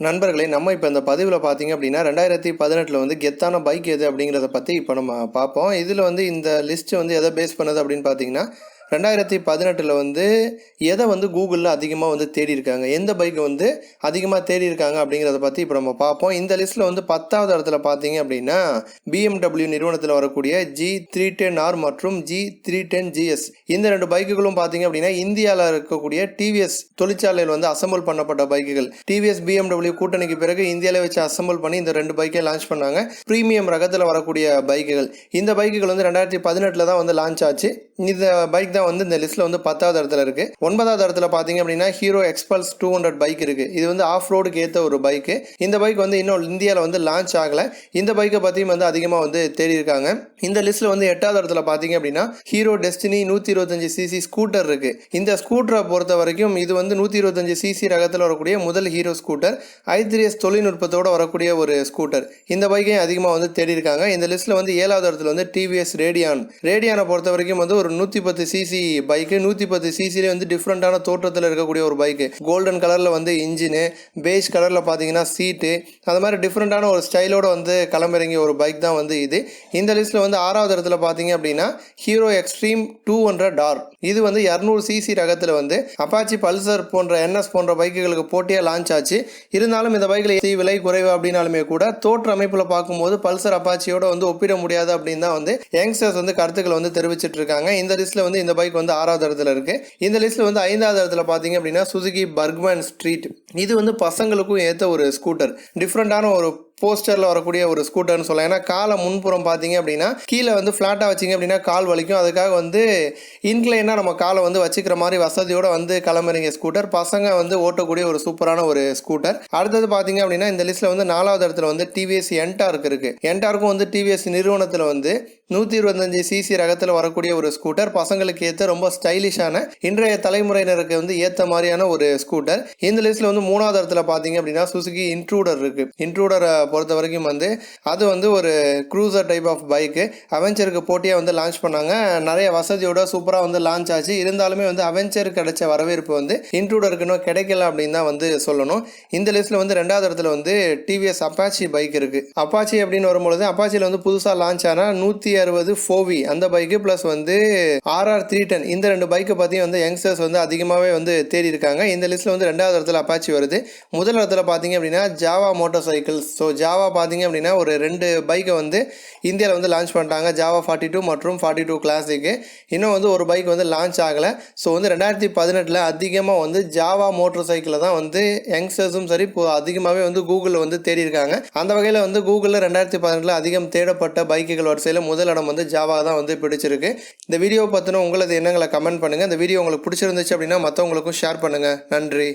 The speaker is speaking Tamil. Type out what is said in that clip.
நண்பர்களே நம்ம இப்போ இந்த பதிவில் பார்த்தீங்க அப்படின்னா ரெண்டாயிரத்தி பதினெட்டில் வந்து கெத்தான பைக் எது அப்படிங்கிறத பற்றி இப்போ நம்ம பார்ப்போம். இதில் வந்து இந்த லிஸ்ட்டு வந்து எதை பேஸ் பண்ணுது அப்படின்னு பார்த்தீங்கன்னா ரெண்டாயிரத்தி பதினெட்டில் வந்து எதை வந்து கூகுளில் அதிகமாக வந்து தேடி இருக்காங்க எந்த பைக்கை வந்து அதிகமாக தேடி இருக்காங்க அப்படிங்கிறத பற்றி இப்போ நம்ம பார்ப்போம். இந்த லிஸ்ட்டில் வந்து பத்தாவது இடத்துல பார்த்தீங்க அப்படின்னா பிஎம்டபிள்யூ நிறுவனத்தில் வரக்கூடிய ஜி த்ரீ டென் ஆர் மற்றும் ஜி த்ரீ டென் ஜிஎஸ் இந்த ரெண்டு பைக்குகளும் பார்த்தீங்க அப்படின்னா இந்தியாவில் இருக்கக்கூடிய டிவிஎஸ் தொழிற்சாலையில் வந்து அசம்பிள் பண்ணப்பட்ட பைக்குகள் டிவிஎஸ் பிஎம்டபிள்யூ கூட்டணிக்கு பிறகு இந்தியாவிலே வச்சு அசம்பிள் பண்ணி இந்த ரெண்டு பைக்கை லான்ச் பண்ணாங்க. ப்ரீமியம் ரகத்தில் வரக்கூடிய பைக்குகள் இந்த பைக்குகள் வந்து ரெண்டாயிரத்தி பதினெட்டில் தான் வந்து லான்ச் ஆச்சு. இந்த பைக் தான் வந்து இந்த லிஸ்ட்டில் வந்து பத்தாவது இடத்துல இருக்குது ஒன்பதாவது இடத்துல பார்த்தீங்க அப்படின்னா Hero Xpulse two hundred bike இருக்குது இது வந்து ஆஃப் ரோடுக்கு ஏற்ற ஒரு பைக்கு இந்த பைக் வந்து இன்னும் இந்தியாவில் வந்து லான்ச் ஆகலை. இந்த பைக்கை பற்றியும் வந்து அதிகமாக வந்து தேடி இருக்காங்க. இந்த லிஸ்ட்டில் வந்து எட்டாவது இடத்துல பார்த்தீங்க அப்படின்னா ஹீரோ டெஸ்டினி நூற்றி இருபத்தஞ்சி சிசி ஸ்கூட்டர் இருக்குது இந்த ஸ்கூட்டரை பொறுத்த வரைக்கும் இது வந்து நூற்றி இருபத்தஞ்சி சிசி ரகத்தில் வரக்கூடிய முதல் ஹீரோ ஸ்கூட்டர் ஐத்ரியஸ் தொழில்நுட்பத்தோடு வரக்கூடிய ஒரு ஸ்கூட்டர் இந்த பைக்கையும் அதிகமாக வந்து தேடி இருக்காங்க. இந்த லிஸ்ட்டில் வந்து ஏழாவது இடத்துல வந்து டிவிஎஸ் ரேடியான் ரேடியானை பொறுத்த வரைக்கும் வந்து ஒரு நூற்றி பத்து சிசி சிசி பைக்கு நூற்றி பத்து சிசிலே வந்து டிஃப்ரெண்ட்டான தோற்றத்தில் இருக்கக்கூடிய ஒரு பைக்கு கோல்டன் கலரில் வந்து இன்ஜினு பேஜ் கலரில் பார்த்தீங்கன்னா சீட்டு அது மாதிரி டிஃப்ரெண்ட்டான ஒரு ஸ்டைலோட வந்து களமிறங்கிய ஒரு பைக் தான் வந்து இது. இந்த லிஸ்ட்டில் வந்து ஆறாவது இடத்துல பார்த்தீங்க அப்படின்னா Hero Xtreme two hundred R இது வந்து இரநூறு சிசி ரகத்தில் வந்து அப்பாச்சி பல்சர் போன்ற என்எஸ் போன்ற பைக்குகளுக்கு போட்டியாக லான்ச் ஆச்சு. இருந்தாலும் இந்த பைக்கில் எது விலை குறைவு அப்படின்னாலுமே கூட தோற்ற அமைப்பில் பார்க்கும்போது பல்சர் அப்பாச்சியோட வந்து ஒப்பிட முடியாது அப்படின்னு தான் வந்து யங்ஸ்டர்ஸ் வந்து கருத்துக்களை வந்து தெரிவிச்சிட்டு இருக்காங்க. இந்த லிஸ்ட்டில் வந்து இந்த பைக் வந்து ஆறாவது இடத்துல இருக்கு. இந்த லிஸ்ட்டில் வந்து ஐந்தாவது இடத்துல பார்த்தீங்க அப்படின்னா சுசுகி பர்க்மேன் ஸ்ட்ரீட் இது வந்து பசங்களுக்கும் ஏற்ற ஒரு ஸ்கூட்டர் டிஃப்ரெண்ட்டான ஒரு போஸ்டரில் வரக்கூடிய ஒரு ஸ்கூட்டர்னு சொல்லலாம். ஏன்னா காலை முன்புறம் பார்த்தீங்க அப்படின்னா கீழே வந்து ஃப்ளாட்டாக வச்சிங்க அப்படின்னா கால் வலிக்கும். அதுக்காக வந்து இன்க்ளைனாக நம்ம காலை வந்து வச்சுக்கிற மாதிரி வசதியோடு வந்து கிளம்புறீங்க ஸ்கூட்டர். பசங்க வந்து ஓட்டக்கூடிய ஒரு சூப்பரான ஒரு ஸ்கூட்டர். அடுத்தது பார்த்தீங்க அப்படின்னா இந்த லிஸ்ட்டில் வந்து நாலாவது இடத்துல வந்து டிவிஎஸ் என்டார்க் இருக்குது என்டார்க்கும் வந்து டிவிஎஸ் நிறுவனத்தில் வந்து நூற்றி இருபத்தஞ்சி சிசி ரகத்தில் வரக்கூடிய ஒரு ஸ்கூட்டர். பசங்களுக்கு ஏற்ற ரொம்ப ஸ்டைலிஷான இன்றைய தலைமுறையினருக்கு வந்து ஏற்ற மாதிரியான ஒரு ஸ்கூட்டர். இந்த லிஸ்ட்டில் வந்து மூணாவது இடத்துல பார்த்தீங்க அப்படின்னா சுசுகி இன்ட்ரூடர் இருக்குது இன்ட்ரூடரை பொறுத்த வரைக்கும் வந்து அது வந்து ஒரு க்ரூசர் டைப் ஆஃப் பைக்கு அவெஞ்சருக்கு போட்டியாக வந்து லான்ச் பண்ணாங்க. நிறைய வசதியோட சூப்பராக வந்து லான்ச் ஆச்சு. இருந்தாலுமே வந்து அவெஞ்சர் கிடைச்ச வரவேற்பு வந்து இன்ட்ரூடருக்கு இன்னும் கிடைக்கல அப்படின்னு தான் வந்து சொல்லணும். இந்த லிஸ்ட்டில் வந்து ரெண்டாவது இடத்துல வந்து டிவிஎஸ் அப்பாச்சி பைக் இருக்குது அப்பாச்சி அப்படின்னு வரும்பொழுது அப்பாச்சியில் வந்து புதுசாக லான்ச் ஆனால் நூற்றி அறுபது ஃபோவி அந்த பைக்கு ப்ளஸ் வந்து ஆர்ஆர் த்ரீ டென் இந்த ரெண்டு பைக்கை பற்றியும் வந்து யங்ஸ்டர்ஸ் வந்து அதிகமாகவே வந்து தேடி இருக்காங்க இந்த லிஸ்ட்டில் வந்து ரெண்டாவது இடத்துல அப்பாச்சி வருது. முதல் இடத்துல பார்த்தீங்க அப்படின்னா Jawa motor cycles so Jawa பார்த்தீங்க அப்படின்னா ஒரு ரெண்டு பைக்கை வந்து இந்தியாவில் வந்து லான்ச் பண்ணிட்டாங்க. ஜாவா ஃபார்ட்டி டூ மற்றும் ஃபார்ட்டி டூ கிளாஸிக்கு இன்னும் வந்து ஒரு பைக் வந்து லான்ச் ஆகலை. ஸோ வந்து ரெண்டாயிரத்தி பதினெட்டில் அதிகமாக வந்து ஜாவா மோட்டர் சைக்கிளை தான் வந்து யங்ஸ்டர்ஸும் சரி இப்போ அதிகமாகவே வந்து கூகுளில் வந்து தேடி இருக்காங்க அந்த வகையில் வந்து கூகுளில் ரெண்டாயிரத்தி பதினெட்டில் அதிகம் தேடப்பட்ட பைக்குகள் வரிசையில் முதல் இடம் வந்து ஜாவா தான் வந்து பிடிச்சிருக்கு. இந்த வீடியோ பற்றின உங்களது எண்ணங்களை கமெண்ட் பண்ணுங்கள் இந்த வீடியோ உங்களுக்கு பிடிச்சிருந்துச்சு அப்படின்னா மற்றவங்களுக்கும் ஷேர் பண்ணுங்கள் நன்றி.